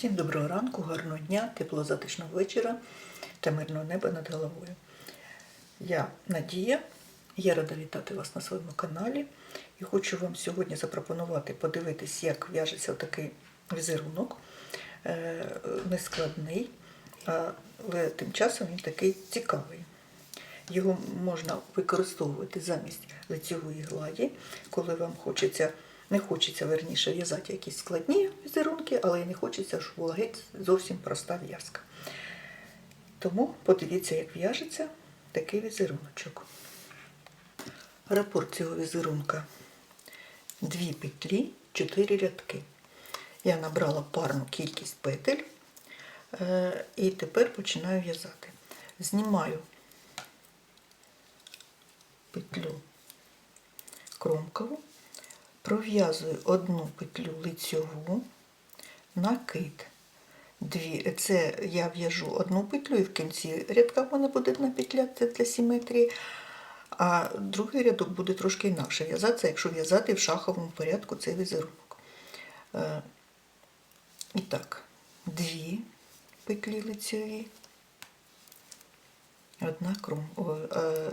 Всім доброго ранку, гарного дня, теплого затишного вечора та мирного неба над головою. Я Надія, я рада вітати вас на своєму каналі і хочу вам сьогодні запропонувати подивитись, як в'яжеться такий візерунок. Е, Нескладний, але тим часом він такий цікавий. Його можна використовувати замість лицьової гладі, коли вам хочеться, не хочеться верніше в'язати якісь складні візерунки, але й не хочеться, щоб була геть зовсім проста в'язка. Тому подивіться, як в'яжеться такий візеруночок. Рапорт цього візерунка дві петлі, 4 рядки. Я набрала парну кількість петель е, і тепер починаю в'язати. Знімаю петлю кромкову, пров'язую одну петлю лицьову, накид. Дві. Це я в'яжу одну петлю і в кінці рядка в мене буде одна петля це для симетрії, а другий рядок буде трошки інакше в'язатися, якщо в'язати в шаховому порядку цей візерунок. Е, І так, дві петлі лицьові, одна кром, е,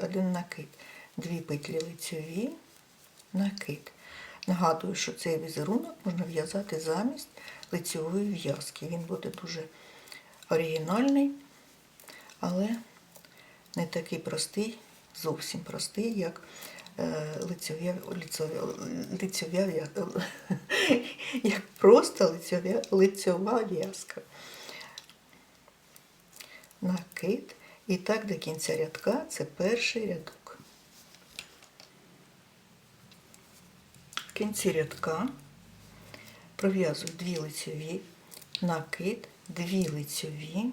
один накид, дві петлі лицьові, накид. Нагадую, що цей візерунок можна в'язати замість лицьової в'язки. Він буде дуже оригінальний, але не такий простий, зовсім простий, як е, як просто лицьова в'язка. Накид. І так до кінця рядка це перший рядок. В кінці рядка пров'язую дві лицьові, накид, дві лицьові,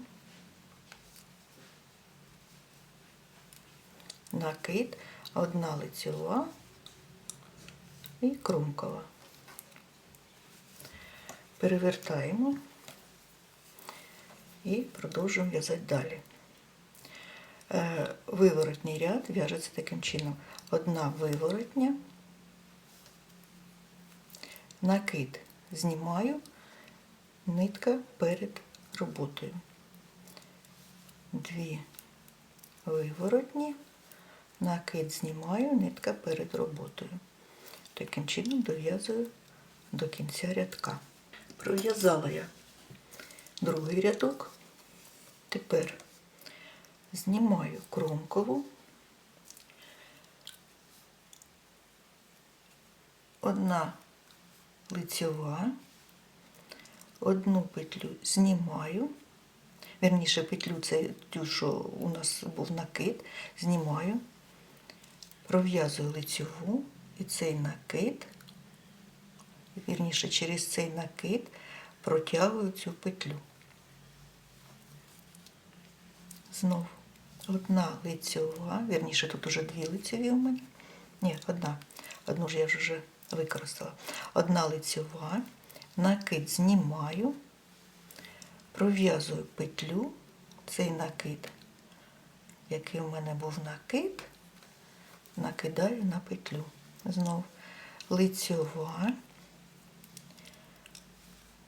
накид, одна лицьова і кромкова. Перевертаємо і продовжуємо в'язати далі. Е, Виворотній ряд в'яжеться таким чином. Одна виворотня, накид знімаю, нитка перед роботою. Дві виворотні, накид знімаю, нитка перед роботою. Таким чином дов'язую до кінця рядка. Пров'язала я другий рядок. Тепер знімаю кромкову, одна лицьова, одну петлю знімаю, верніше петлю це ту, що у нас був накид, знімаю, пров'язую лицьову і цей накид, вірніше через цей накид протягую цю петлю. Знову одна лицьова, вірніше, тут уже дві лицьові у мене. Ні, одна. Одну ж я вже використала. Одна лицьова, накид знімаю, пров'язую петлю, цей накид, який у мене був накид, накидаю на петлю. Знов лицьова,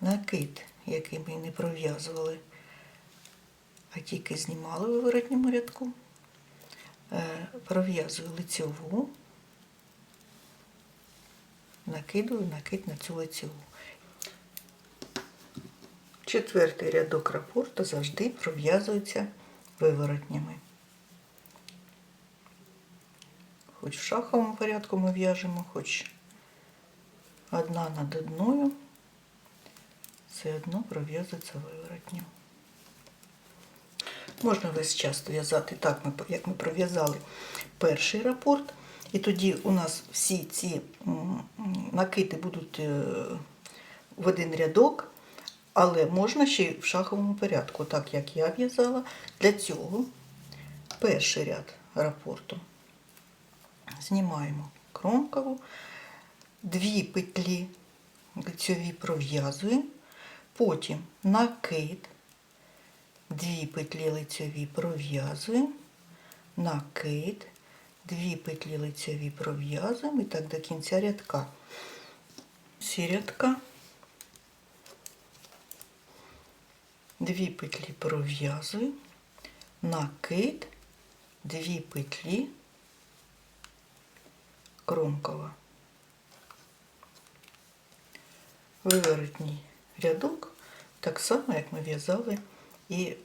накид, який ми не пров'язували, а тільки знімали у виворотньому рядку, Е, пров'язую лицьову, накидую накид на цю лицеву. Четвертий рядок рапорту завжди пров'язується виворотнями. Хоч в шаховому порядку ми в'яжемо, хоч одна над одною, все одно пров'язується виворотням. Можна весь час в'язати так, як ми пров'язали перший рапорт. І тоді у нас всі ці накиди будуть е, в один рядок, але можна ще й в шаховому порядку, так як я в'язала. Для цього перший ряд рапорту знімаємо кромкову, дві петлі лицьові пров'язуємо, потім накид, дві петлі лицьові пров'язуємо, накид, дві петлі лицьові пров'язуємо і так до кінця рядка. Ці рядка дві петлі пров'язую, накид, дві петлі, кромкова. Виворотній рядок, так само, як ми в'язали і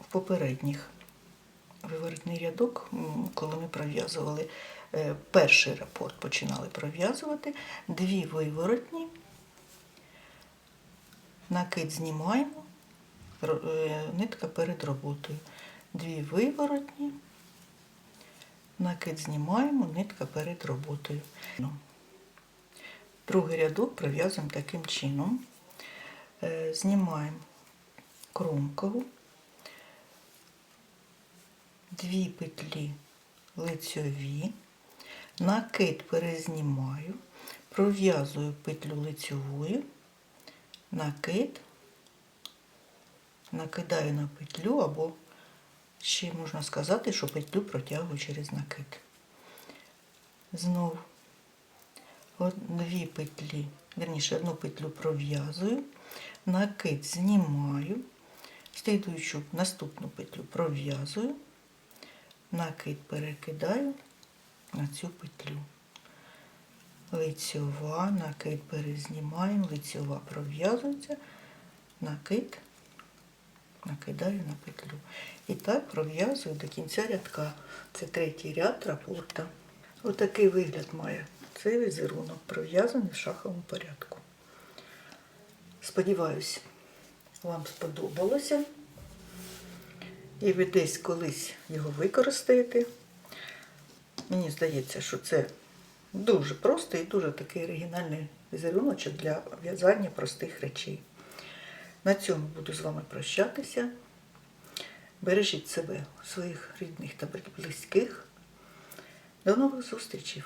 в попередніх. Виворотний рядок, коли ми пров'язували е, перший рапорт, починали пров'язувати, дві виворотні, накид знімаємо, е, нитка перед роботою. Дві виворотні, накид знімаємо, нитка перед роботою. Ну, Другий рядок пров'язуємо таким чином. Е, Знімаємо кромкову, дві петлі лицьові, накид перезнімаю, пров'язую петлю лицьовою, накид, накидаю на петлю або ще можна сказати, що петлю протягую через накид. Знову дві петлі, верніше одну петлю пров'язую, накид знімаю, слідуючу наступну петлю пров'язую, накид перекидаю на цю петлю. Лицьова, накид перезнімаємо, лицьова пров'язується, накид накидаю на петлю. І так пров'язую до кінця рядка. Це третій ряд рапорта. Отакий вигляд має цей візерунок, пров'язаний в шаховому порядку. Сподіваюсь, вам сподобалося. І ви десь колись його використаєте. Мені здається, що це дуже простий і дуже такий оригінальний візеруночок для в'язання простих речей. На цьому буду з вами прощатися. Бережіть себе, своїх рідних та близьких. До нових зустрічей!